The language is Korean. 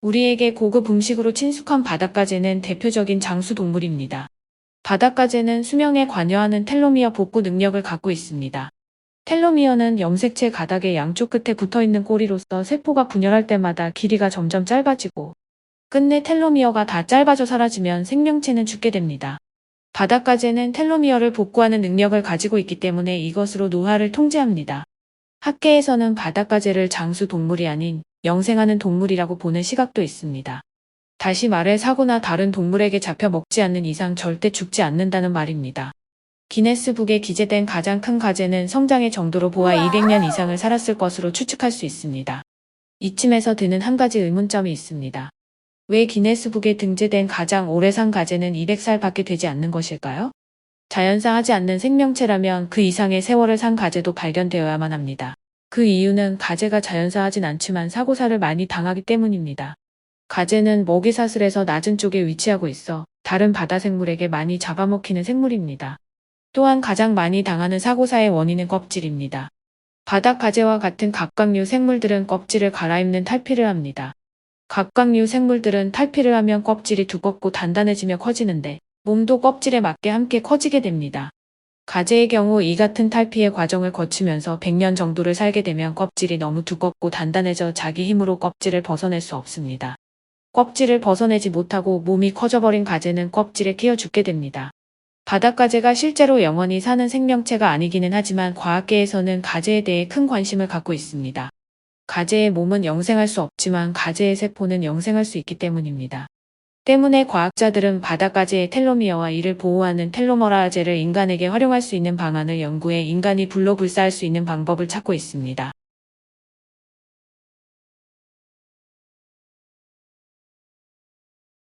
우리에게 고급 음식으로 친숙한 바닷가재는 대표적인 장수 동물입니다. 바닷가재는 수명에 관여하는 텔로미어 복구 능력을 갖고 있습니다. 텔로미어는 염색체 가닥의 양쪽 끝에 붙어 있는 꼬리로서 세포가 분열할 때마다 길이가 점점 짧아지고 끝내 텔로미어가 다 짧아져 사라지면 생명체는 죽게 됩니다. 바닷가재는 텔로미어를 복구하는 능력을 가지고 있기 때문에 이것으로 노화를 통제합니다. 학계에서는 바닷가재를 장수 동물이 아닌 영생하는 동물이라고 보는 시각도 있습니다. 다시 말해 사고나 다른 동물에게 잡혀 먹지 않는 이상 절대 죽지 않는다는 말입니다. 기네스북에 기재된 가장 큰 가재는 성장의 정도로 보아 200년 이상을 살았을 것으로 추측할 수 있습니다. 이쯤에서 드는 한 가지 의문점이 있습니다. 왜 기네스북에 등재된 가장 오래 산 가재는 200살밖에 되지 않는 것일까요? 자연사하지 않는 생명체라면 그 이상의 세월을 산 가재도 발견되어야만 합니다. 그 이유는 가재가 자연사하진 않지만 사고사를 많이 당하기 때문입니다. 가재는 먹이 사슬에서 낮은 쪽에 위치하고 있어 다른 바다 생물에게 많이 잡아먹히는 생물입니다. 또한 가장 많이 당하는 사고사의 원인은 껍질입니다. 바닥 가재와 같은 각각류 생물들은 껍질을 갈아입는 탈피를 합니다. 각각류 생물들은 탈피를 하면 껍질이 두껍고 단단해지며 커지는데 몸도 껍질에 맞게 함께 커지게 됩니다. 가재의 경우 이 같은 탈피의 과정을 거치면서 100년 정도를 살게 되면 껍질이 너무 두껍고 단단해져 자기 힘으로 껍질을 벗어낼 수 없습니다. 껍질을 벗어내지 못하고 몸이 커져버린 가재는 껍질에 끼어 죽게 됩니다. 바닷가재가 실제로 영원히 사는 생명체가 아니기는 하지만 과학계에서는 가재에 대해 큰 관심을 갖고 있습니다. 가재의 몸은 영생할 수 없지만 가재의 세포는 영생할 수 있기 때문입니다. 때문에 과학자들은 바닷가재의 텔로미어와 이를 보호하는 텔로머라제를 인간에게 활용할 수 있는 방안을 연구해 인간이 불로 불사할 수 있는 방법을 찾고 있습니다.